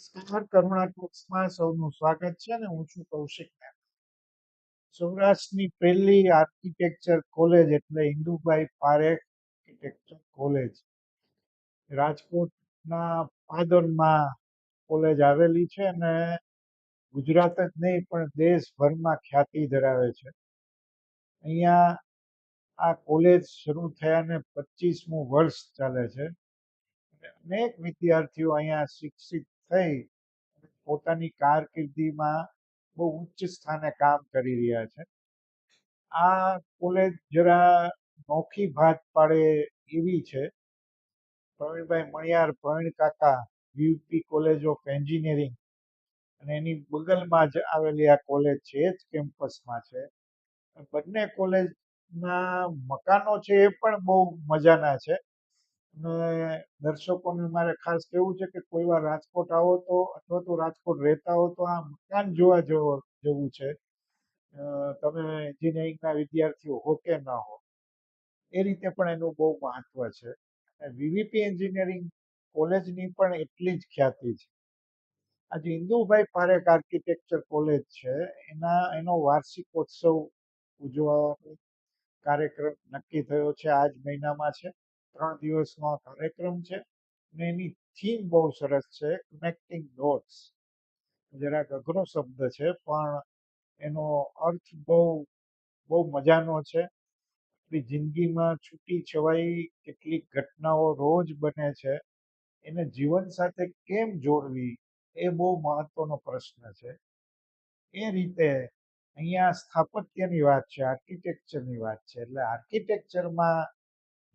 નમસ્કાર. કરુણા ટોક્સમાં સૌનું સ્વાગત છે અને હું છું કૌશિક સૌરાષ્ટ્રની પહેલી આર્કિટેક્ચર કોલેજ એટલે ઇન્દુભાઈ પારેખ આર્કિટેક્ચર કોલેજ. રાજકોટના પાદરમાં કોલેજ આવેલી છે અને ગુજરાત જ નહીં, પણ દેશભરમાં ખ્યાતિ ધરાવે છે. અહીંયા આ કોલેજ શરૂ થયાને પચીસમું વર્ષ ચાલે છે. અનેક વિદ્યાર્થીઓ અહીંયા શિક્ષિત થઈ પોતાની કારકિર્દીમાં બહુ ઉચ્ચ સ્થાને કામ કરી રહ્યા છે. આ કોલેજ જરા નોખી ભાત પાડે એવી છે. પ્રવીણભાઈ મણિયાર, પ્રવીણ કાકા યુપી કોલેજ ઓફ એન્જિનિયરિંગ અને એની બગલમાં જ આવેલી આ કોલેજ છે, એ જ કેમ્પસમાં છે. બંને કોલેજના મકાનો છે એ પણ બહુ મજાના છે. અને દર્શકોને મારે ખાસ કહેવું છે કે કોઈ વાર રાજકોટ આવો તો અથવા તો રાજકોટ રહેતા હો તો આ મકાન જોવા જેવો, જેવું છે. તમે એન્જિનિયરિંગના વિદ્યાર્થીઓ હો કે ન હો, એ રીતે પણ એનું બહુ મહત્વ છે. વીવીપી એન્જિનિયરિંગ કોલેજની પણ એટલી જ ખ્યાતિ છે. આજે ઇન્દુભાઈ પારેખ આર્કિટેક્ચર કોલેજ છે, એના, એનો વાર્ષિકોત્સવ ઉજવવાનો કાર્યક્રમ નક્કી થયો છે આ જ મહિનામાં છે. ત્રણ દિવસનો આ કાર્યક્રમ છે અને એની થીમ બહુ સરસ છે કનેક્ટિંગ ડોટ્સ જરાક અઘરો શબ્દ છે, પણ એનો અર્થ બહુ બહુ મજાનો છે. આપણી જિંદગીમાં છૂટી છવાઈ કેટલીક ઘટનાઓ રોજ બને છે. એને જીવન સાથે કેમ જોડવી એ બહુ મહત્વનો પ્રશ્ન છે. એ રીતે અહીંયા સ્થાપત્યની વાત છે આર્કિટેક્ચરની વાત છે. એટલે આર્કિટેક્ચરમાં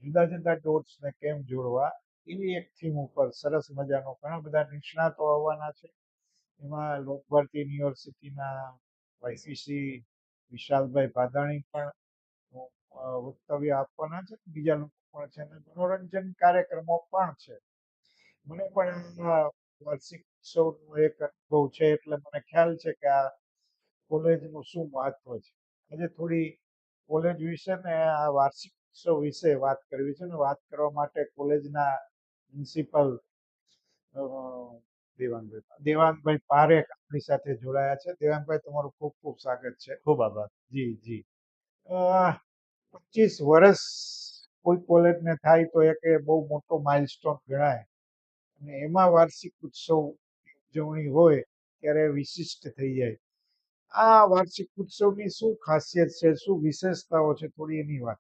જુદા જુદા ડોટ્સને કેમ જોડવા એવી એક થીમ ઉપર સરસ મજાનો ઘણા બધા નિષ્ણાતો આવવાના છે. એમાં લોકભારતી યુનિવર્સિટીના વાયસીસી વિશાલભાઈ ભાદાણી પણ વક્તવ્ય આપવાના છે. બીજા લોકો પણ છે અને મનોરંજન કાર્યક્રમો પણ છે. મને પણ વાર્ષિક ઉત્સવનો એક અનુભવ છે એટલે મને ખ્યાલ છે કે આ કોલેજનું શું મહત્વ છે. આજે થોડી કોલેજ વિશે ને આ વાર્ષિક ઉત્સવ વિશે વાત કરવી છે ને વાત કરવા માટે કોલેજના પ્રિન્સિપલ દેવાંગભાઈ દેવાંગભાઈ પારેખ આપણી સાથે જોડાયા છે. દેવાંગભાઈ તમારું ખૂબ ખૂબ સ્વાગત છે. ખૂબ આભાર. જી જી. પચીસ વર્ષ કોઈ કોલેજને થાય તો એક એ બહુ મોટો માઇલસ્ટોન ગણાય. અને એમાં વાર્ષિક ઉત્સવ ઉજવણી હોય ત્યારે વિશિષ્ટ થઈ જાય. આ વાર્ષિક ઉત્સવની શું ખાસિયત છે શું વિશેષતાઓ છે થોડી એની વાત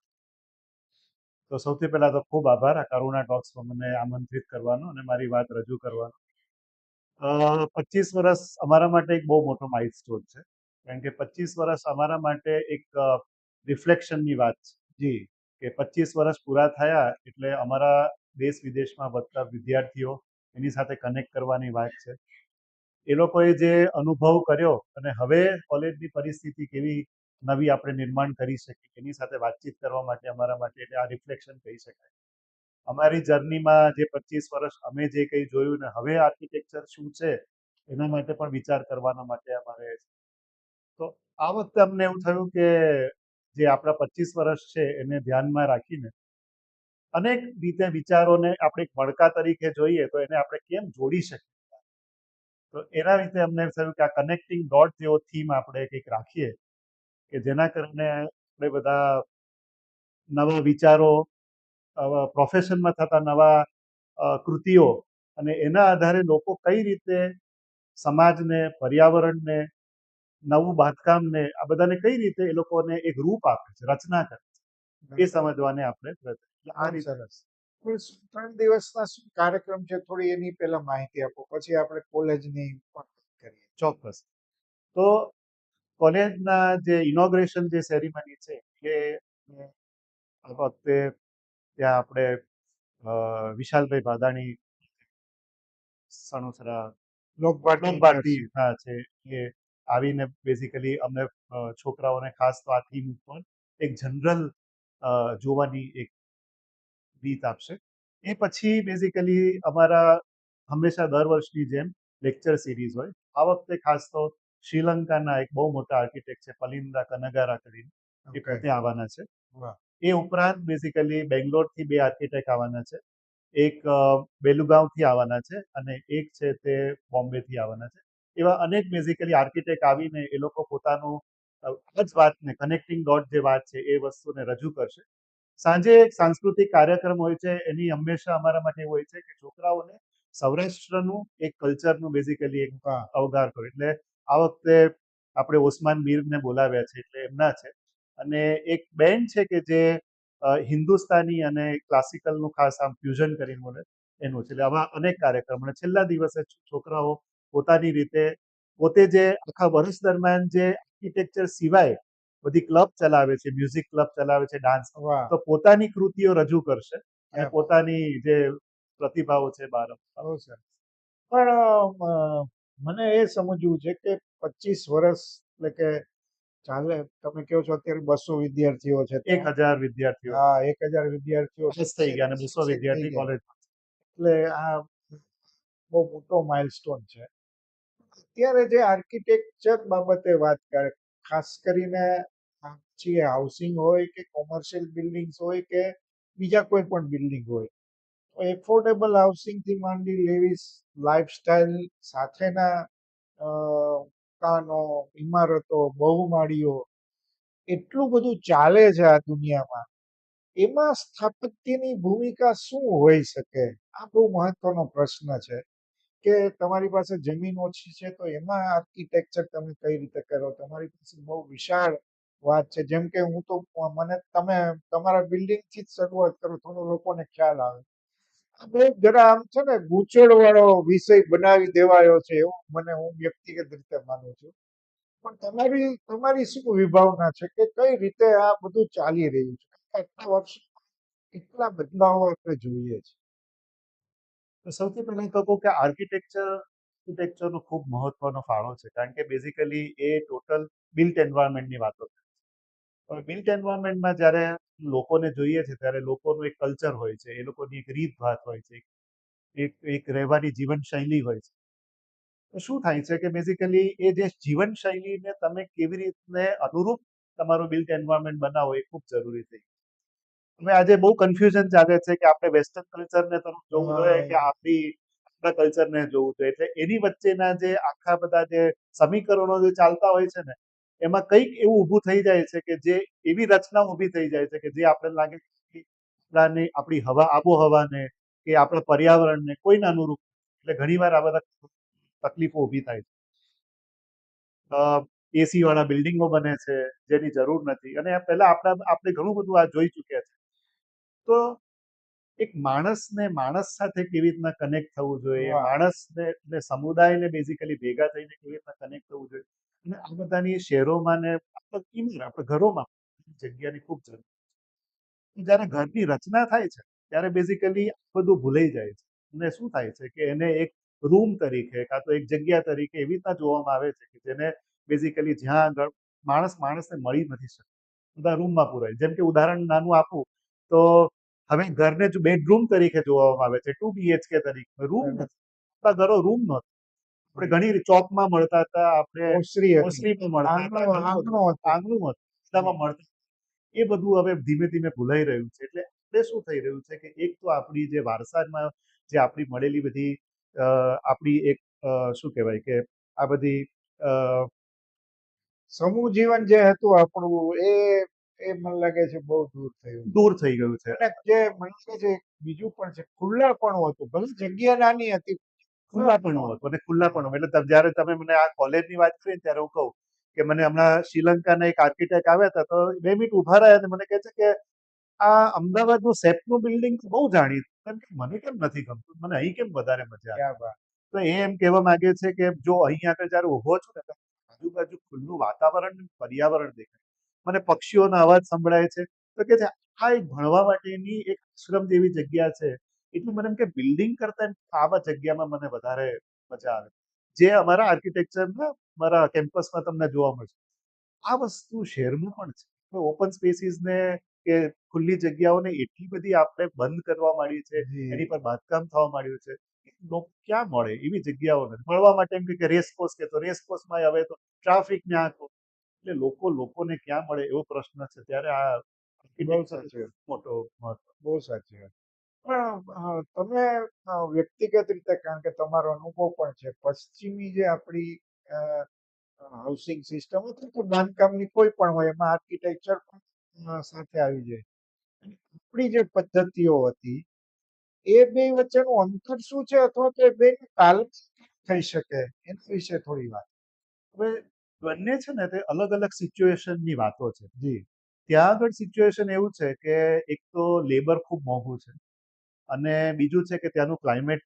તો સૌથી પહેલા તો ખૂબ આભાર આ કરુણા ટોક્સમાં મને આમંત્રિત કરવાનો અને મારી વાત રજૂ કરવાનો. પચીસ વર્ષ અમારા માટે એક બહુ મોટો માઇલસ્ટોન છે. કારણ કે પચીસ વર્ષ અમારા માટે એક રિફ્લેક્શનની વાત છે. જી, કે પચીસ વર્ષ પૂરા થયા એટલે અમારા દેશ વિદેશમાં વધતા વિદ્યાર્થીઓ એની સાથે કનેક્ટ કરવાની વાત છે. એ લોકોએ જે અનુભવ કર્યો અને હવે કોલેજની પરિસ્થિતિ કેવી નવી આપણે નિર્માણ કરી શકીએ એની સાથે વાતચીત કરવા માટે, અમારા માટે એટલે આ રિફ્લેક્શન કહી શકાય. અમારી જર્નીમાં જે પચીસ વર્ષ અમે જે કંઈ જોયું ને હવે આર્કિટેક્ચર શું છે, એના માટે પણ વિચાર કરવાના માટે અમારે તો આ વખતે અમને એવું થયું કે જે આપણા પચીસ વર્ષ છે એને ધ્યાનમાં રાખીને અનેક રીતે વિચારોને આપણે એક મણકા તરીકે જોઈએ તો એને આપણે કેમ જોડી શકીએ? તો એના રીતે અમને થયું કે આ કનેક્ટિંગ ડોટ જેવો થીમ આપણે કંઈક રાખીએ. કે જેના કારણે આપણે બધા નવા વિચારો પ્રોફેશનમાં થતા નવા કૃતિઓ અને એના આધારે લોકો કઈ રીતે સમાજને પર્યાવરણને નવું બાંધકામને આ બધાને કઈ રીતે એ લોકોને એક રૂપ આપે છે રચના કરે છે એ સમજવાને આપણે પ્રયત્ન આ સરસ ત્રણ દિવસના શું કાર્યક્રમ છે? થોડી એની પહેલા માહિતી આપો પછી આપણે કોલેજની પણ કરીએ. ચોક્કસ. તો કોલેજના જે ઇનોગ્રેશન જે સેરેમની છે એ આ વખતે ત્યાં આપણે વિશાલભાઈ ભાદાણી સણોસરા લોકભારતી હા છે એ આવીને બેઝિકલી અમને છોકરાઓને ખાસ તો આ થીમ ઉપર એક જનરલ જોવાની એક રીત આપશે. એ પછી બેઝિકલી અમારા હંમેશા દર વર્ષની જેમ લેક્ચર સિરીઝ હોય. આ વખતે ખાસ તો શ્રીલંકાના એક બહુ મોટા આર્કિટેક્ટ છે પલિંદા કનગારા કરીને એ. પોતે આવવાના છે. એ ઉપરાંત બેઝિકલી બેંગ્લોરથી બે આર્કિટેક્ટ આવવાના છે. એક બેલુગાંવથી આવવાના છે અને એક છે તે બોમ્બેથી આવવાના છે. એવા અનેક બેઝિકલી આર્કિટેક્ટ આવીને એ લોકો પોતાનું આ જ વાતને કનેક્ટિંગ ડોટ જે વાત છે એ વસ્તુને રજૂ કરશે. સાંજે એક સાંસ્કૃતિક કાર્યક્રમ હોય છે એની હંમેશા અમારા માટે હોય છે કે છોકરાઓને સૌરાષ્ટ્રનું એક કલ્ચરનું બેઝિકલી એક અવગાર કરો. એટલે આ વખતે આપણે ઓસમાન મીરને બોલાવ્યા છે એટલે એમના છે. અને એક બેન્ડ છે કે જે હિન્દુસ્તાની અને ક્લાસિકલનું ખાસ આમ ફ્યુઝન કરીને બોલે એનું છે. એટલે આવા અનેક કાર્યક્રમ. અને છેલ્લા દિવસે છોકરાઓ પોતાની રીતે પોતે જે આખા વર્ષ દરમિયાન જે આર્કિટેક્ચર સિવાય બધી ક્લબ ચલાવે છે મ્યુઝિક ક્લબ ચલાવે છે ડાન્સ તો પોતાની કૃતિઓ રજૂ કરશે. અને પોતાની જે પ્રતિભાઓ છે સરસ. પણ મને એ સમજવું છે કે પચીસ વર્ષ એટલે કે ચાલે તમે કહો છો અત્યારે બસો વિદ્યાર્થીઓ છે એક હજાર વિદ્યાર્થીઓ. હા એક હજાર વિદ્યાર્થીઓ થઈ ગયા અને બસો વિદ્યાર્થી ગયા. કોલેજ એટલે આ બહુ મોટો માઇલસ્ટોન છે. અત્યારે જે આર્કિટેક્ચર બાબતે વાત કરે ખાસ કરીને પછી હાઉસિંગ હોય કે કોમર્શિયલ બિલ્ડિંગ્સ હોય કે બીજા કોઈ પણ બિલ્ડિંગ હોય એફોર્ડેબલ હાઉસિંગથી માંડી લેવીસ લાઇફસ્ટાઇલ સાથેના મકાનો ઇમારતો, બહુમાળીઓ, એટલું બધું ચાલે છે આ દુનિયામાં. એમાં સ્થાપત્યની ભૂમિકા શું હોઈ શકે? આ બહુ મહત્વનો પ્રશ્ન છે કે તમારી પાસે જમીન ઓછી છે તો એમાં આર્કિટેક્ચર તમે કઈ રીતે કરો? તમારી પાસે બહુ વિશાળ વાત છે. જેમ કે હું તો, મને, તમે, તમારા બિલ્ડિંગથી જ શરૂઆત કરો, થોડો લોકોને ખ્યાલ આવે. આમ છે ને ગૂંચવણ વિષય બનાવી દેવાયો છે એવું મને હું વ્યક્તિગત રીતે માનું છું. પણ તમારી તમારી શું વિભાવના છે કે કઈ રીતે આ બધું ચાલી રહ્યું છે? આટલા વર્ષ કેટલા બદલાવો આપણે જોઈએ છે? તો સૌથી પહેલા કહું કે આર્કિટેક્ચર, આર્કિટેક્ચરનો ખૂબ મહત્વનો ફાળો છે. કારણ કે બેઝિકલી એ ટોટલ બિલ્ટ એન્વાયરમેન્ટની વાતો છે. બિલ્ટ એન્વાયરમેન્ટમાં જ્યારે લોકોને જોઈએ છે ત્યારે લોકોનું એક કલ્ચર હોય છે એ લોકોની એક રીત ભાત હોય છે એક એક રહેવાની જીવનશૈલી હોય છે. તો શું થાય છે કે બેઝિકલી એ જે જીવનશૈલીને તમે કેવી રીતને અનુરૂપ તમારું બિલ્ટ એન્વાયરમેન્ટ બનાવો એ ખૂબ જરૂરી થઈ. હવે આજે બહુ કન્ફ્યુઝન ચાલે છે કે આપણે વેસ્ટર્ન કલ્ચરને તરફ જોવું જોઈએ કે આપણી આપણા કલ્ચરને જોવું જોઈએ. એટલે એની વચ્ચેના જે આખા બધા જે સમીકરણો જે ચાલતા હોય છે ને એમાં કંઈક એવું ઊભું થઈ જાય છે કે જે એવી રચના ઊભી થઈ જાય છે કે જે આપણે લાગે કે આપણી હવા આબોહવાને કે આપણા પર્યાવરણને કોઈને અનુરૂપ. એટલે ઘણીવાર આ બધા તકલીફો ઊભી થાય છે. એસી વાળા બિલ્ડિંગો બને છે જેની જરૂર નથી. અને પહેલા આપણા આપણે ઘણું બધું આ જોઈ ચૂક્યા છે. તો એક માણસને માણસ સાથે કેવી રીતના કનેક્ટ થવું જોઈએ? માણસને સમુદાયને બેઝિકલી ભેગા થઈને કેવી રીતના કનેક્ટ થવું જોઈએ? અને આ બધાની શહેરોમાં ને આપણે ઘરોમાં જગ્યાની ખૂબ જરૂર છે. જ્યારે ઘરની રચના થાય છે ત્યારે બેઝિકલી બધું ભૂલાઈ જાય છે. અને શું થાય છે કે એને એક રૂમ તરીકે કાં તો એક જગ્યા તરીકે એવી રીતના જોવામાં આવે છે કે જેને બેઝિકલી જ્યાં આગળ માણસ માણસને મળી નથી શકતો બધા રૂમમાં પૂરાય. જેમ કે ઉદાહરણ નાનું આપું તો હવે ઘરને જ બેડરૂમ તરીકે જોવામાં આવે છે ટુ બીએચકે તરીકે. રૂમ નથી. આપણા ઘરો રૂમ નહોતા. આપણે ઘણી ચોકમાં મળતા હતા આપણે ઓસરીમાં મળતા આંગણું રસ્તામાં મળતા એ બધું હવે ધીમે ધીમે ભૂલાઈ રહ્યું છે. એટલે આપણે શું થઈ રહ્યું છે કે એક તો આપણી જે વારસામાં જે આપણી મળેલી બધી આપણી એક શું કહેવાય કે આ બધી સમૂહ જીવન જે હતું આપણું એ એ મને લાગે છે બહુ દૂર થયું. દૂર થઈ ગયું છે. અને જે મને લાગે છે બીજું પણ છે ખુલ્લાપણું હતું. ભલે જગ્યા નાની હતી ખુલ્લાપણું હતું અને ખુલ્લાપણું એટલે જયારે તમે મને આ કોલેજની વાત કરી ત્યારે હું કહું કે મને હમણાં શ્રીલંકાના એક આર્કિટેક્ટ આવ્યા હતા તો બે મિનિટ ઊભા રહ્યા અને મને કહે છે કે આ અમદાવાદનું સેપનું બિલ્ડિંગ બહુ જાણીતું કે મને કેમ નથી ગમતું? મને અહીં કેમ વધારે મજા આવે? તો એ એમ કહેવા માંગે છે કે જો અહીં આગળ જયારે ઊભો છું ને આજુબાજુ ખુલ્લું વાતાવરણ પર્યાવરણ દેખાય. મને પક્ષીઓનો અવાજ સંભળાય છે. તો કે છે આ એક ભણવા માટેની એક આશ્રમ જેવી જગ્યા છે. એટલે મને એમ કે બિલ્ડિંગ કરતા આવા જગ્યામાં મને વધારે મજા આવે. જે અમારા આર્કિટેક્ચરના મારા કેમ્પસમાં તમને જોવા મળશે. આ વસ્તુ શહેરમાં પણ છે. ઓપન સ્પેસીસને કે ખુલ્લી જગ્યાઓને એટલી બધી આપણે બંધ કરવા માંડી છે એની પર બાંધકામ થવા માંડ્યું છે. લોકો ક્યાં મળે એવી જગ્યાઓ નથી મળવા માટે એમ કે રેસકોર્સ કે તો રેસકોર્સમાં હવે તો ટ્રાફિક ને આખો એટલે લોકો લોકોને ક્યાં મળે એવો પ્રશ્ન છે? ત્યારે આ બહુ architecture સાચી મોટો મહત્વ. બહુ સાચી વાત. પણ તમે વ્યક્તિગત રીતે કારણ કે તમારો અનુભવ પણ છે પશ્ચિમી જે આપણી હાઉસિંગ સિસ્ટમ અથવા તો બાંધકામની કોઈ પણ હોય એમાં આર્કિટેક્ચર પણ સાથે આવી જાય. આપણી જે પદ્ધતિઓ હતી એ બે વચ્ચેનું અંતર શું છે અથવા તો એ બે તાલમેલ થઈ શકે એના વિશે થોડી વાત. હવે બંને છે ને તે અલગ અલગ સિચ્યુએશનની વાતો છે. જી. ત્યાં આગળ સિચ્યુએશન એવું છે કે એક તો લેબર ખૂબ મોંઘું છે. અને બીજું છે કે ત્યાંનું ક્લાઇમેટ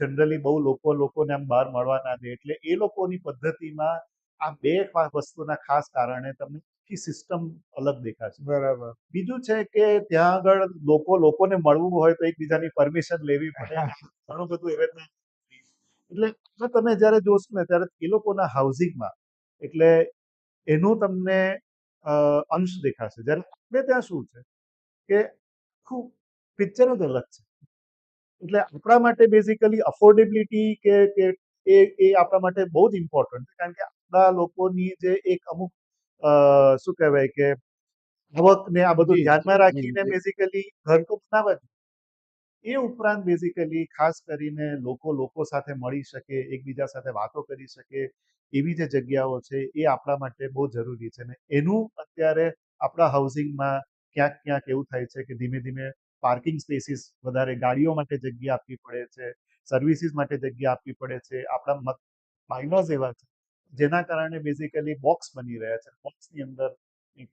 જનરલી બહુ લોકો લોકોને આમ બહાર મળવા ના દે એટલે એ લોકોની પદ્ધતિમાં આ બે વસ્તુના ખાસ કારણે તમને આખી સિસ્ટમ અલગ દેખાશે. બરાબર. બીજું છે કે ત્યાં આગળ લોકો લોકોને મળવું હોય તો એકબીજાની પરમિશન લેવી પડે. ઘણું બધું એવી રીતના એટલે તમે જ્યારે જોશો ને ત્યારે એ લોકોના હાઉસિંગમાં એટલે એનું તમને અંશ દેખાશે. જ્યારે આપણે ત્યાં શું છે કે આખું પિક્ચર જ અલગ છે. એટલે આપણા માટે બેઝિકલી અફોર્ડેબિલિટી કે કે એ એ આપણા માટે બહુ જ ઇમ્પોર્ટન્ટ છે. કારણ કે આપણા લોકોની જે એક અમુક શું કહેવાય કે આવક ને આ બધું ધ્યાનમાં રાખીને બેઝિકલી ઘર તો બનાવે એ ઉપરાંત બેઝિકલી ખાસ કરીને લોકો લોકો સાથે મળી શકે એકબીજા સાથે વાતો કરી શકે એવી જે જગ્યાઓ છે એ આપણા માટે બહુ જરૂરી છે. ને એનું અત્યારે આપણા હાઉસિંગમાં ક્યાંક ક્યાંક એવું થાય છે કે ધીમે ધીમે પાર્કિંગ સ્પેસીસ વધારે ગાડીઓ માટે જગ્યા આપવી પડે છે સર્વિસીસ માટે જગ્યા આપવી પડે છે આપણા બાયલોઝ એવા છે જેના કારણે બેઝિકલી બોક્સ બની રહ્યા છે. બોક્સની અંદર છે.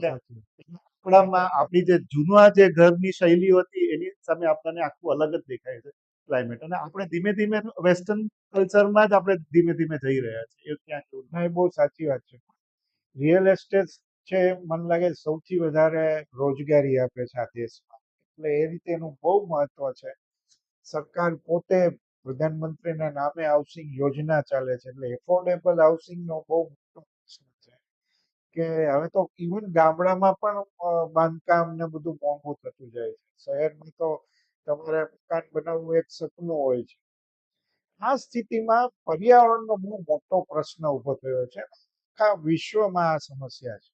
છે આપણામાં આપણી જે જૂના જે ઘરની શૈલી હતી એની સામે આપણને આખું અલગ જ દેખાય છે ક્લાઇમેટ અને આપણે ધીમે ધીમે વેસ્ટર્ન કલ્ચરમાં જ આપણે ધીમે ધીમે જઈ રહ્યા છીએ. એ ક્યાંક બહુ સાચી વાત છે. રિયલ એસ્ટેટ છે મને લાગે સૌથી વધારે રોજગારી આપે છે આ દેશમાં. એટલે એ રીતેનું બહુ મહત્વ છે. સરકાર પોતે પ્રધાનમંત્રીના નામે હાઉસિંગ યોજના ચાલે છે. એટલે એફોર્ડેબલ હાઉસિંગનો બહુ મોટો પ્રશ્ન છે કે હવે તો ઇવન ગામડામાં પણ બાંધકામ ને બધું મોંઘું થતું જાય છે. શહેરમાં તો તમારે મકાન બનાવવું એક સપનું હોય છે. આ સ્થિતિમાં પર્યાવરણનો બહુ મોટો પ્રશ્ન ઊભો થયો છે. આખા વિશ્વમાં આ સમસ્યા છે.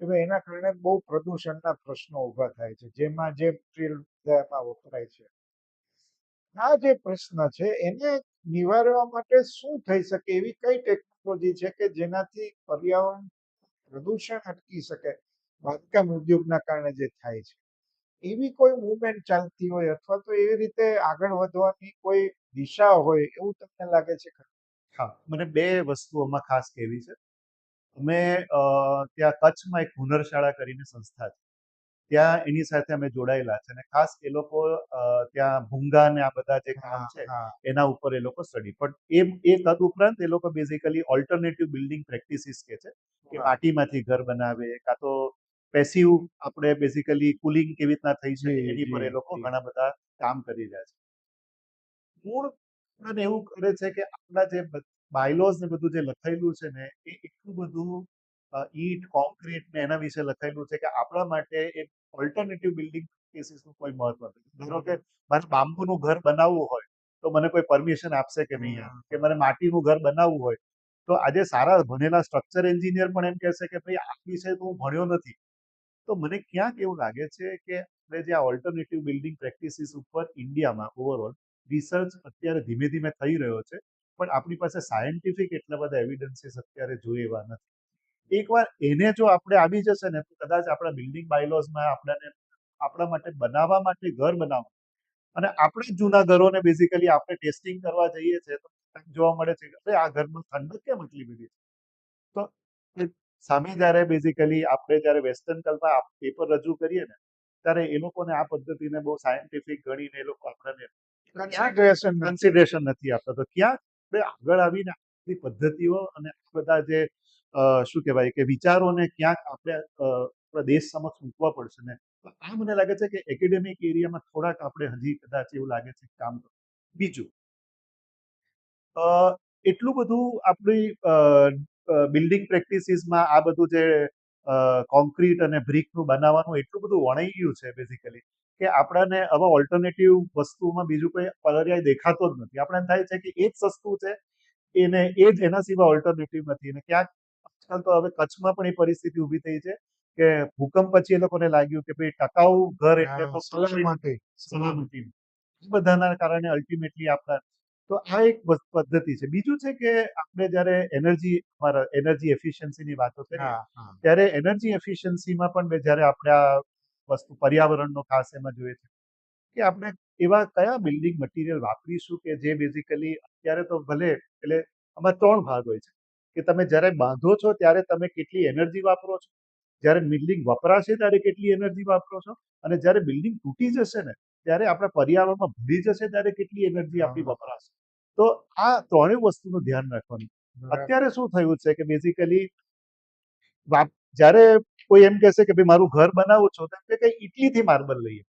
ભાઈ એના કારણે બહુ પ્રદૂષણના પ્રશ્નો ઊભા થાય છે. જેમાં જે મટીરિયલ વપરાય છે. આ જે પ્રશ્ન છે, એને નિવારવા માટે શું થઈ શકે? એવી કઈ ટેકનોલોજી છે કે જેનાથી પર્યાવરણ પ્રદૂષણ અટકી શકે? બાંધકામ ઉદ્યોગના કારણે જે થાય છે. એવી કોઈ મુવમેન્ટ ચાલતી હોય અથવા તો એવી રીતે આગળ વધવાની કોઈ દિશા હોય એવું તમને લાગે છે હા, મને બે વસ્તુઓમાં ખાસ કહેવી છે. અમે ત્યાં કચ્છમાં એક હુનરશાળા કરીને સંસ્થા છે. ત્યાં એની સાથે અમે જોડાયેલા છે અને ખાસ એ લોકો ત્યાં ભૂંગા ને આ બધા જે કામ છે એના ઉપર એ લોકો સ્ટડી. પણ એ એ તદ ઉપરાંત એ લોકો બેઝિકલી ઓલ્ટરનેટિવ બિલ્ડિંગ પ્રેક્ટિસીસ કે છે કે. માટીમાંથી ઘર બનાવે કાં તો પેસિવ આપણે બેઝિકલી કુલિંગ કેવી રીતના થઈ છે એની પર એ લોકો ઘણા બધા કામ કરી રહ્યા છે. મૂળ અને એવું કરે છે કે આપણા જે બાયલોઝ ને બધું જે લખાયેલું છે ને એ એટલું બધું ઈટ કોન્ક્રીટ ને એના વિશે લખાયેલું છે કે આપણા માટે એક ઓલ્ટરનેટિવ બિલ્ડિંગ પ્રેક્ટિસનું કોઈ મહત્વ નથી. ધારો કે મારે બાંબુનું ઘર બનાવવું હોય તો મને કોઈ પરમિશન આપશે કે નહીં કે મને માટીનું ઘર બનાવવું હોય? તો આજે સારા ભણેલા સ્ટ્રક્ચર એન્જિનિયર પણ એમ કહેશે કે ભાઈ આ વિષય તો હું ભણ્યો નથી. તો મને ક્યાંક એવું લાગે છે કે આપણે જે આ ઓલ્ટરનેટિવ બિલ્ડિંગ પ્રેક્ટિસીસ ઉપર ઇન્ડિયામાં ઓવરઓલ રિસર્ચ અત્યારે ધીમે ધીમે થઈ રહ્યો છે. પણ આપણી પાસે સાયન્ટિફિક એટલા બધા એવિડન્સીસ અત્યારે જોઈએ એવા નથી. એકવાર એને જો આપણે આવી જશે ને તો કદાચ આપણા બિલ્ડિંગ બાયલોઝમાં આપણને આપણા માટે બનાવવા માટે ઘર બનાવવા અને આપણે જૂના ઘરોને બેઝિકલી આપણે ટેસ્ટિંગ કરવા જઈએ છીએ તો જોવા મળે છે કે આ ઘરમાં ઠંડક કેમ એટલી બધી છે? તો સામે જ્યારે બેઝિકલી આપણે જ્યારે વેસ્ટર્ન કલ્પના પેપર રજૂ કરીએ ને ત્યારે એ લોકોને આ પદ્ધતિને બહુ સાયન્ટિફિક ગણીને એ લોકો આપણને ક્યાં. કન્સિડરેશન નથી આપતા. તો ક્યાં આપણે આગળ આવીને આપણી પદ્ધતિઓ અને બધા જે શું કહેવાય કે વિચારોને ક્યાંક આપણે આપણા દેશ સમક્ષ મૂકવા પડશે ને આ મને લાગે છે કે એકેડેમિક એરિયામાં થોડાક આપણે હજી કદાચ એવું લાગે છે કામ. બીજું એટલું બધું આપણી બિલ્ડિંગ પ્રેક્ટિસીસમાં આ બધું જે કોન્ક્રીટ અને બ્રિકનું બનાવવાનું એટલું બધું વણાઈ ગયું છે બેઝિકલી કે આપણને હવે ઓલ્ટરનેટિવ વસ્તુમાં બીજું કોઈ પર્યાય દેખાતો જ નથી. આપણે થાય છે કે એ જ સસ્તું છે એને એ જ એના સિવાય ઓલ્ટરનેટિવ નથી. અને ક્યાંક આજકાલ તો હવે કચ્છમાં પણ એ પરિસ્થિતિ ઊભી થઈ છે કે ભૂકંપ પછી એ લોકોને લાગ્યું કે ભાઈ ટકાઉ ઘર એટલે તો સલામતી. સલામતી. બધાના કારણે અલ્ટિમેટલી આપણા તો આ એક પદ્ધતિ છે. બીજું છે કે આપણે જ્યારે એનર્જી અમારા એનર્જી એફિશિયન્સીની વાતો કરીએ ત્યારે એનર્જી એફિશિયન્સીમાં પણ બે- જ્યારે આપણે આ વસ્તુ પર્યાવરણનો ખાસ એમાં જોઈએ છે કે આપણે એવા કયા બિલ્ડિંગ મટીરિયલ વાપરીશું કે જે બેઝિકલી અત્યારે તો ભલે એટલે આમાં ત્રણ ભાગ હોય છે. કે તમે જ્યારે બાંધો છો ત્યારે તમે કેટલી એનર્જી વાપરો છો? જ્યારે બિલ્ડિંગ વપરાશે ત્યારે કેટલી એનર્જી વાપરો છો? અને જ્યારે બિલ્ડિંગ તૂટી જશે ને ત્યારે આપણા પર્યાવરણમાં ભૂલી જશે ત્યારે કેટલી એનર્જી આપણી વપરાશે? તો આ ત્રણેય વસ્તુનું ધ્યાન રાખવાનું. અત્યારે શું થયું છે કે બેઝિકલી જ્યારે કોઈ એમ કહેશે કે ભાઈ મારું ઘર બનાવું છો તો એમ કે ઇટલીથી માર્બલ લઈએ.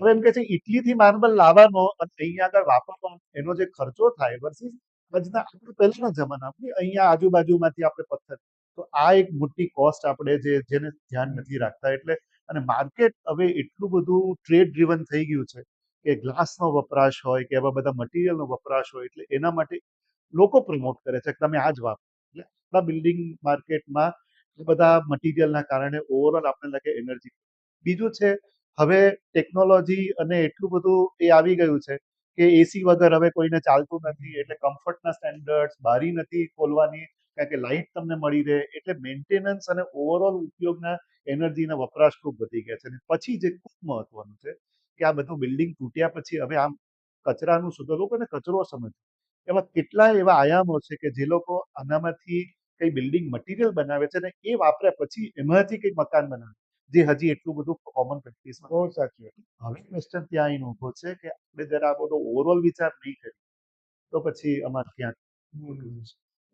હવે એમ કે છે ઇટલીથી માર્બલ લાવવાનો અને અહીંયા આગળ વાપરવાનો એનો જે ખર્ચો થાય વર્સિસ આજના આપણે પહેલાના જમાનામાં અહીંયા આજુબાજુમાંથી આપણે પથ્થર. તો આ એક મોટી કોસ્ટ આપણે જે જેને ધ્યાન નથી રાખતા એટલે અને માર્કેટ હવે એટલું બધું ટ્રેડ ડ્રીવન થઈ ગયું છે કે ગ્લાસનો વપરાશ હોય કે એવા બધા મટીરિયલનો વપરાશ હોય એટલે એના માટે લોકો પ્રમોટ કરે છે. કે તમે આ જ વાપરો. એટલે આપણા બિલ્ડિંગ માર્કેટમાં એ બધા મટીરિયલના કારણે ઓવરઓલ આપણે લાગે એનર્જી બીજું છે, હવે ટેકનોલોજી અને એટલું બધું એ આવી ગયું છે કે એસી વગર હવે કોઈને ચાલતું નથી, એટલે કમ્ફર્ટના સ્ટેન્ડર્ડ્સ બારી નથી ખોલવાની, કારણ કે લાઇટ તમને મળી રહે, એટલે મેન્ટેનન્સ અને ઓવરઓલ ઉપયોગના એનર્જીના વપરાશ ખૂબ વધી ગયા છે. અને પછી જે ખૂબ મહત્વનું છે કે આ બધું બિલ્ડિંગ તૂટ્યા પછી હવે આમ કચરાનું શું તો લોકોને કચરો સમજ એવા કેટલા એવા આયામો છે કે જે લોકો આનામાંથી કઈ બિલ્ડિંગ મટીરિયલ બનાવે છે ને એ વાપર્યા પછી એમાંથી કઈ મકાન બનાવે જે હજી એટલું બધું કોમન પ્રેક્ટિસ બહુ સાચી હવે ક્વેશ્ચન ત્યાં આવીને ઊભો છે કે આપણે જરા આ બધો ઓવરઓલ વિચાર નહીં કરીએ. તો પછી અમારે ક્યાં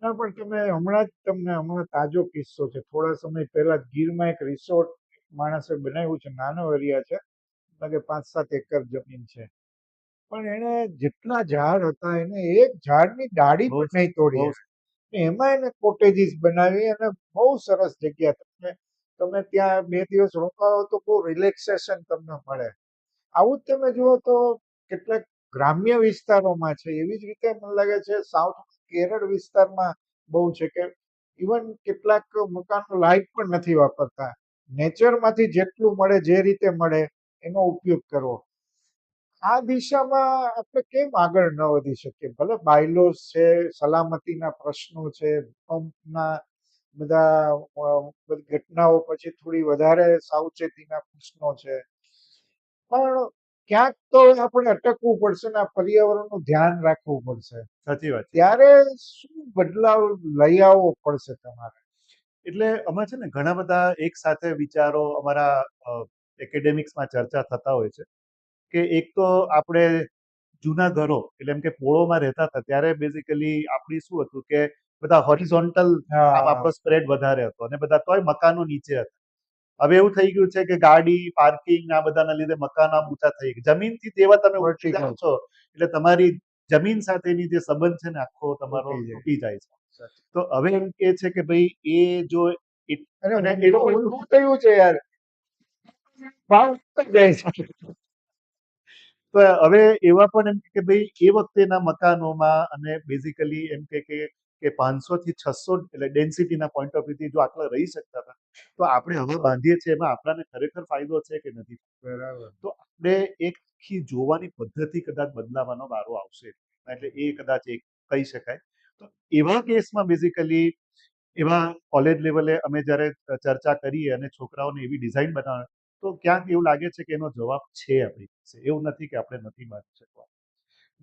ના પણ તમે હમણાં જ તમને હમણાં તાજો કિસ્સો છે. થોડા સમય પહેલા ગીરમાં એક રિસોર્ટ માણસે બનાવ્યું છે નાનો એરિયા છે. લાગે પાંચ સાત એકર જમીન છે. પણ એને જેટલા ઝાડ હતા એને એક ઝાડની ડાળી પણ નહીં તોડી એમાં એને કોટેજીસ બનાવી અને બહુ સરસ જગ્યા તમે તમે ત્યાં બે દિવસ રોકાવો તો બહુ રિલેક્સેશન તમને મળે. આવું જ તમે જુઓ તો કેટલાક ગ્રામ્ય વિસ્તારોમાં છે. એવી જ રીતે મને લાગે છે સાઉથ કેરળ વિસ્તારમાં બહુ છે કે ઇવન કેટલાક મકાનો લાઇટ પણ નથી વાપરતા. નેચરમાંથી જેટલું મળે જે રીતે મળે એનો ઉપયોગ કરવો. આ દિશામાં આપણે કેમ આગળ ન વધી શકીએ? ભલે બાયલોસ છે સલામતીના પ્રશ્નો છે પંપના બધા ઘટનાઓ પછી થોડી વધારે સાવચેતીના પ્રશ્નો છે. પણ ક્યાંક તો આપણે અટકવું પડશે ને આ પર્યાવરણનું ધ્યાન રાખવું પડશે. સાચી વાત ત્યારે શું બદલાવ લઈ આવવો પડશે તમારે? એટલે અમે છે ને ઘણા બધા એક સાથે વિચારો અમારા એકેડેમિક્સમાં ચર્ચા થતા હોય છે કે એક તો આપણે જૂના ઘરો એટલે એમ કે પોળોમાં રહેતા હતા ત્યારે બેઝિકલી આપણી શું હતું કે બધા હોરિઝોન્ટલ આપણો સ્પ્રેડ વધારે હતો અને બધા તોય મકાનો નીચે હતા. હવે એવું થઈ ગયું છે કે ગાડી પાર્કિંગ આ બધાના લીધે મકાન આમ ઊંચા થઈ ગયા. જમીનથી તેવા તમે ઉઠી જાઓ છો એટલે તમારી જમીન સાથેની જે સંબંધ છે ને આખો તમારો તૂટી જાય. છે. તો હવે એમ કે છે કે ભાઈ એ જો થયું છે યાર. ભાવ જાય છે. તો હવે એવા પણ એમ કે ભાઈ એ વખતેના મકાનોમાં અને બેઝિકલી એમ કે કે કે પાંચસો થી છસો એટલે ડેન્સિટીના પોઈન્ટ ઓફ વ્યૂથી જો આટલા રહી શકતા હતા તો આપણે હવે બાંધીએ છીએ એમાં આપણાને ખરેખર ફાયદો છે કે નથી? બરાબર. તો આપણે એક આખી જોવાની પદ્ધતિ કદાચ બદલાવાનો વારો આવશે એટલે એ કદાચ એક કહી શકાય. તો એવા કેસમાં બેઝિકલી એવા કોલેજ લેવલે અમે જ્યારે ચર્ચા કરીએ અને છોકરાઓને એવી ડિઝાઇન બનાવે તો ક્યાંક એવું લાગે છે કે એનો જવાબ છે આપણી પાસે. એવું નથી કે આપણે નથી માની શકવા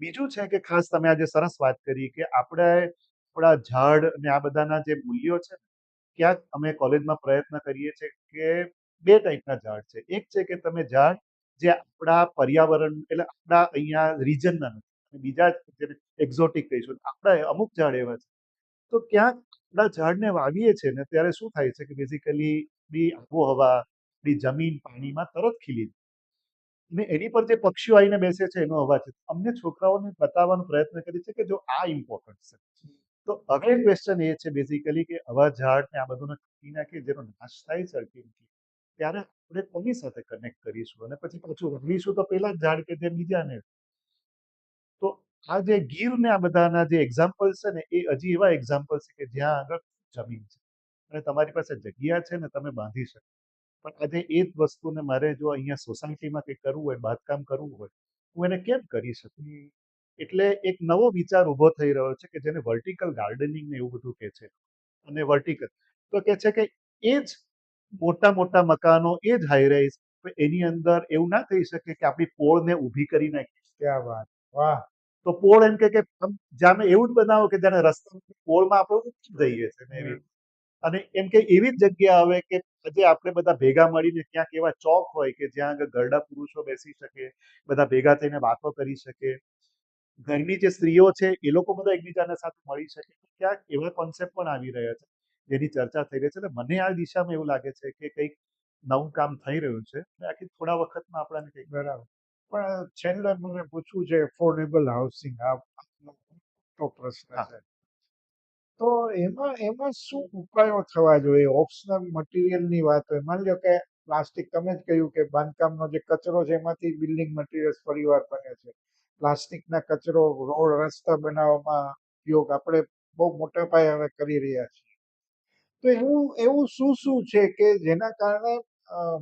બીજું છે કે ખાસ તમે આજે સરસ વાત કરી કે આપણે આપણા ઝાડ અને આ બધાના જે મૂલ્યો છે ક્યાંક અમે કોલેજમાં પ્રયત્ન કરીએ છીએ કે બે ટાઈપના ઝાડ છે. એક છે કે તમે ઝાડ જે આપણા પર્યાવરણ એટલે આપણા અહીંયા રિજનના નથી. બીજા જેને એક્ઝોટિક કહીશું. આપણા અમુક ઝાડ એવા છે. તો ક્યાંક આપણા ઝાડને વાવીએ છીએ ને, ત્યારે શું થાય છે કે બેઝિકલી બી આબોહવા બી જમીન પાણીમાં તરત ખીલી ને એની પર જે પક્ષીઓ આવીને બેસે છે એનો અવાજ અમને છોકરાઓને બતાવવાનો પ્રયત્ન કરી છે કે જો આ ઇમ્પોર્ટન્ટ છે. તો હવે ક્વેશ્ચન એ છે બેઝિકલી કે આવા ઝાડ ને આ બધું કાપી નાખીએ જેનો નાશ થાય ultimately, ત્યારે આપણે કોની સાથે કનેક્ટ કરીશું? અને પછી પાછું વાવીશું તો પેલા ઝાડ કે જે બીજાને. તો આ જે ગીર ને આ બધાના જે એક્ઝામ્પલ છે ને એ હજી એવા એક્ઝામ્પલ છે કે જ્યાં આગળ જમીન છે. અને તમારી પાસે જગ્યા છે ને તમે બાંધી શકો. પણ આજે એ જ વસ્તુને મારે જો અહીંયા સોસાયટીમાં કંઈક કરવું હોય બાંધકામ કરવું હોય હું એને કેમ કરી શકું? એટલે એક નવો વિચાર ઊભો થઈ રહ્યો છે કે જેને વર્ટિકલ ગાર્ડનિંગ ને એવું બધું કહે છે અને વર્ટિકલ તો કે છે કે એ જ મોટા મોટા મકાનો એ જ હાઈ રાઈઝ એની અંદર એવું ના થઈ શકે કે આપણી પોળને ઊભી કરી નાખી ક્યાં વાત. વાહ. તો પોળ એમ કે આમ જાણે એવું જ બનાવો કે જાણે રસ્તા પોળમાં આપણે દઈએ છે એવી અને એમ કે એવી જ જગ્યા આવે કે આજે આપણે બધા ભેગા મળીને ક્યાંક એવા ચોક હોય કે જ્યાં આગળ ઘરડા પુરુષો બેસી શકે બધા ભેગા થઈને વાતો કરી શકે ઘરની જે સ્ત્રીઓ છે એ લોકો બધા એકબીજાને સાથે મળી શકે ક્યાંક એવા કોન્સેપ્ટ પણ આવી રહ્યા છે જેની ચર્ચા થઈ રહી છે એટલે મને આ દિશામાં એવું લાગે છે કે કંઈક નવું કામ થઈ રહ્યું છે આખી થોડા વખતમાં આપણાને કંઈક બરાબર પણ છેલ્લે મને પૂછવું છે એફોર્ડેબલ હાઉસિંગ આ પ્રશ્ન. છે તો એમાં એમાં શું ઉપાયો થવા જોઈએ? ઓપ્શનલ મટીરિયલની વાત હોય. માની લો કે પ્લાસ્ટિક, તમે જ કહ્યું કે બાંધકામનો જે કચરો છે, એમાંથી બિલ્ડિંગ મટીરિયલ્સ ફરીવાર બને છે. પ્લાસ્ટિકના કચરો રોડ રસ્તા બનાવવામાં ઉપયોગ આપણે બહુ મોટા પાયે હવે કરી રહ્યા છીએ. તો એવું એવું શું શું છે કે જેના કારણે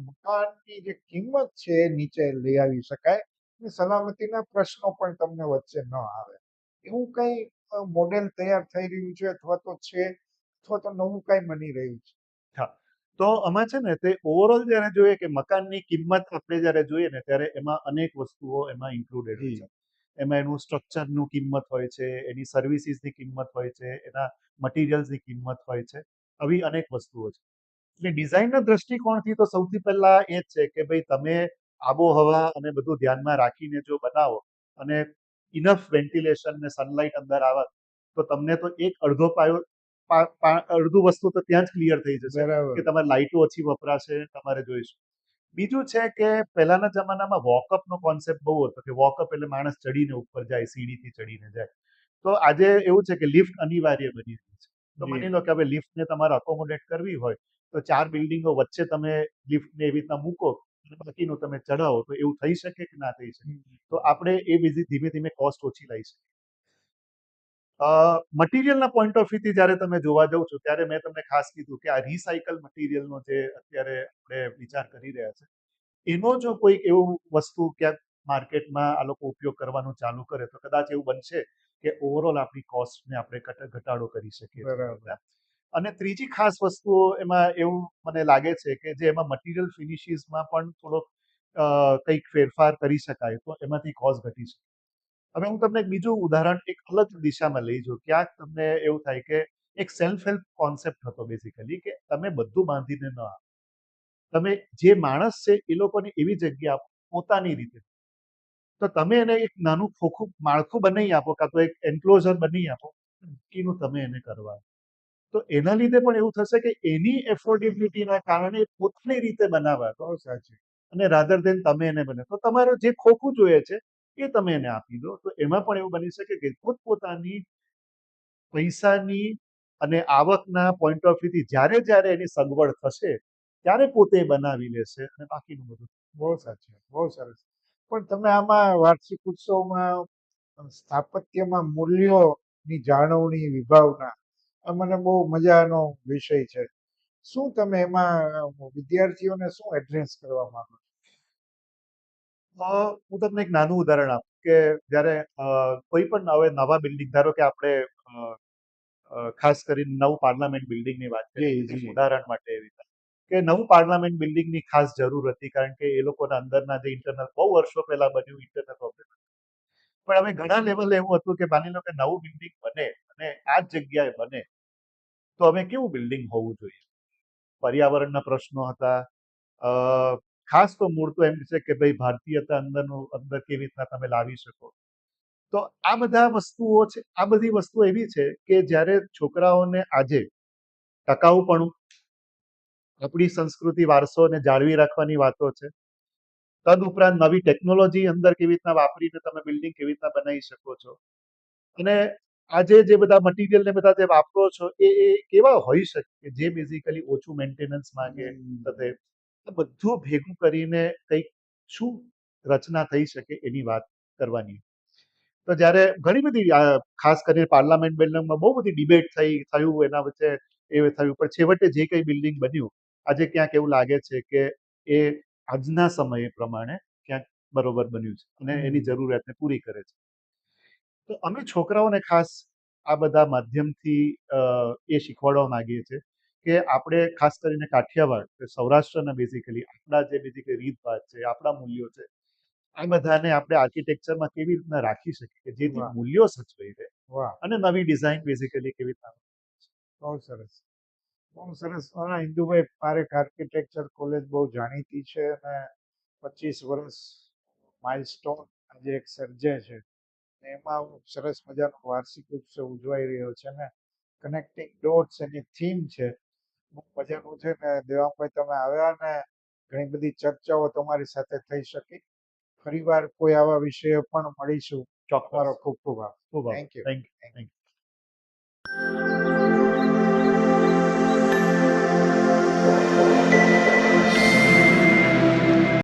મકાનની જે કિંમત છે એ નીચે લઈ આવી શકાય અને સલામતીના પ્રશ્નો પણ તમને વચ્ચે ન આવે? એવું કઈ મોડેલ તૈયાર થઈ રહ્યું છે અથવા તો છે અથવા તો નવું કઈ બની રહ્યું છે. હા. તો આમાં છે ને તે ઓવરઓલ જ્યારે જોઈએ કે મકાનની કિંમત આપણે જ્યારે જોઈએ ને ત્યારે એમાં અનેક વસ્તુઓ એમાં ઇન્ક્લુડેડ છે. એમાં એનું સ્ટ્રક્ચરનું કિંમત હોય છે એની સર્વિસીસની કિંમત હોય છે એના મટીરિયલ્સની કિંમત હોય છે આવી અનેક વસ્તુઓ છે. એટલે ડિઝાઇનના દ્રષ્ટિકોણથી તો સૌથી પહેલા એ જ છે કે ભાઈ તમે આબોહવા અને બધું ધ્યાનમાં રાખીને જો બનાવો અને ઇનફ વેન્ટિલેશન ને સનલાઇટ અંદર આવે તો તમને તો એક અડધો પાયો અડધું વસ્તુ તો ત્યાં જ ક્લિયર થઈ જશે કે તમારે લાઇટો ઓછી વપરાશે તમારે જોઈશું. બીજું છે કે પહેલાના જમાનામાં વોકઅપનો કોન્સેપ્ટ બહુ હતો કે વોકઅપ એટલે માણસ ચડીને ઉપર જાય સીડીથી ચડીને જાય. તો આજે એવું છે કે લિફ્ટ અનિવાર્ય બની રહી છે. તો માની લો કે હવે લિફ્ટને તમારે અકોમોડેટ કરવી હોય તો ચાર બિલ્ડિંગો વચ્ચે તમે લિફ્ટને એવી રીતના મૂકો બાકીનું તમે ચડાવો તો એવું થઈ શકે કે ના થઈ શકે? તો આપણે એ બીજી ધીમે ધીમે કોસ્ટ ઓછી લઈ શકીએ. મટીરિયલના પોઈન્ટ ઓફ વ્યૂથી જ્યારે તમે જોવા જાવ છો ત્યારે મેં તમને ખાસ કીધું કે આ રિસાયકલ મટીરિયલનો જે અત્યારે આપણે વિચાર કરી રહ્યા છે એનો જો કોઈ એવું વસ્તુ ક્યાંક માર્કેટમાં આ લોકો ઉપયોગ કરવાનું ચાલુ કરે તો કદાચ એવું બનશે કે ઓવરઓલ આપણી કોસ્ટને આપણે ઘટાડો કરી શકીએ બરાબર. અને ત્રીજી ખાસ વસ્તુઓ એમાં એવું મને લાગે છે કે જે એમાં મટીરિયલ ફિનિશિસમાં પણ થોડોક કંઈક ફેરફાર કરી શકાય તો એમાંથી કોઝ ઘટી શકે. હવે હું તમને એક બીજું ઉદાહરણ એક અલગ દિશામાં લઈ જાઉં. ક્યાંક તમને એવું થાય કે એક સેલ્ફ હેલ્પ કોન્સેપ્ટ હતો બેઝિકલી કે તમે બધું બાંધીને ન આપો તમે જે માણસ છે એ લોકોને એવી જગ્યા આપો, પોતાની રીતે. તો તમે એને એક નાનું ખોખું, માળખું બનાવી આપો, કાં તો એક એન્ક્લોઝર બનાવી આપો એનું તમે એને કરવા. તો એના લીધે પણ એવું થશે કે એની એફોર્ડેબિલિટીના કારણે પોતાની રીતે બનાવવા સાચી. અને રાધર દેન તમે એને બને. તો તમારો જે ખોખું જોઈએ છે, એ તમે એને આપી દો. તો એમાં પણ એવું બની શકે કે પોતપોતાની પૈસાની અને આવકના પોઈન્ટ ઓફ વ્યૂથી જ્યારે જ્યારે એની સગવડ થશે, ત્યારે પોતે બનાવી લેશે અને બાકીનું બધું. બહુ સાચી બહુ સરસ. પણ તમે આમાં વાર્ષિક ઉત્સવમાં, સ્થાપત્યમાં મૂલ્યોની જાળવણી વિભાવના આ મને બહુ મજાનો વિષય છે શું તમે એમાં વિદ્યાર્થીઓને શું એડ્રેસ કરવા માંગો છો? હું તમને એક નાનું ઉદાહરણ આપું કે જ્યારે કોઈ પણ હવે નવા બિલ્ડિંગ ધારો કે આપણે ખાસ કરીને નવું પાર્લામેન્ટ બિલ્ડિંગની વાત કરીએ. ઉદાહરણ માટે એવી કે નવું પાર્લામેન્ટ બિલ્ડિંગની ખાસ જરૂર હતી કારણ કે એ લોકોના અંદરના જે ઇન્ટરનલ બહુ વર્ષો પહેલા બન્યું ઇન્ટરનલ પ્રોબ્લેમ પણ હવે ઘણા લેવલે એવું હતું કે માની લો કે નવું બિલ્ડિંગ બને અને આ જ જગ્યાએ બને તો હવે કેવું બિલ્ડિંગ હોવું જોઈએ? પર્યાવરણના પ્રશ્નો હતા. ખાસ તો મૂળ તો એમ છે કે ભાઈ ભારતીયતા અંદરનું, અંદર કેવી રીતના તમે લાવી શકો? તો આ બધા વસ્તુઓ છે, આ બધી વસ્તુઓ એવી છે કે જ્યારે છોકરાઓને આજે ટકાઉપણું આપણી સંસ્કૃતિ, વારસોને જાળવી રાખવાની વાતો છે તદુપરાંત નવી ટેકનોલોજી અંદર કેવી રીતના વાપરીને તમે બિલ્ડિંગ કેવી રીતના બનાવી શકો છો? અને આજે જે બધા મટીરિયલ ને બધા જે વાપરો છો એ એ કેવા હોઈ શકે? જે બેઝિકલી ઓછું મેન્ટેનન્સ માંગે તથે બધું ભેગું કરીને કંઈક શું રચના થઈ શકે એની વાત કરવાની. તો જ્યારે ઘણી બધી ખાસ કરીને પાર્લામેન્ટ બિલ્ડિંગમાં બહુ બધી ડિબેટ થઈ થયું એના વચ્ચે એ થયું. પણ છેવટે જે કંઈ બિલ્ડિંગ બન્યું આજે ક્યાંક એવું લાગે છે કે એ આજના સમય પ્રમાણે ક્યાંક બરોબર બન્યું છે અને એની જરૂરિયાતને પૂરી કરે છે. તો અમે છોકરાઓને ખાસ આ બધા માધ્યમથી એ શીખવાડવા માંગીએ છીએ કે આપણે ખાસ કરીને કાઠિયાવાડ કે સૌરાષ્ટ્રના બેઝિકલી આપણા જે બેઝિકલી રીતભાત છે આપણા મૂલ્યો છે આ બધાને આપણે આર્કિટેક્ચરમાં કેવી રીતના રાખી શકીએ કે જેથી મૂલ્યો સચવાઈ રહે અને નવી ડિઝાઇન બેઝિકલી કેવી રીતના બહુ સરસ. બહુ સરસ. ઇન્દુભાઈ પારેખ આર્કિટેક્ચર કોલેજ બહુ જાણીતી છે અને પચીસ વર્ષ માઇલસ્ટોન આજે એક સર્જે છે. ને એમાં સરસ મજાનો વાર્ષિક ઉત્સવ ઉજવાઈ રહ્યો છે ને કનેક્ટિંગ ડોટ્સ એની થીમ છે. બહુ મજાનું છે ને દેવાંગભાઈ તમે આવ્યા ને ઘણી બધી ચર્ચાઓ તમારી સાથે થઈ શકી. ફરીવાર કોઈ આવા વિષયો પણ મળીશું. ચોક્કસ. ખૂબ ખૂબ આભાર. Thank you thank you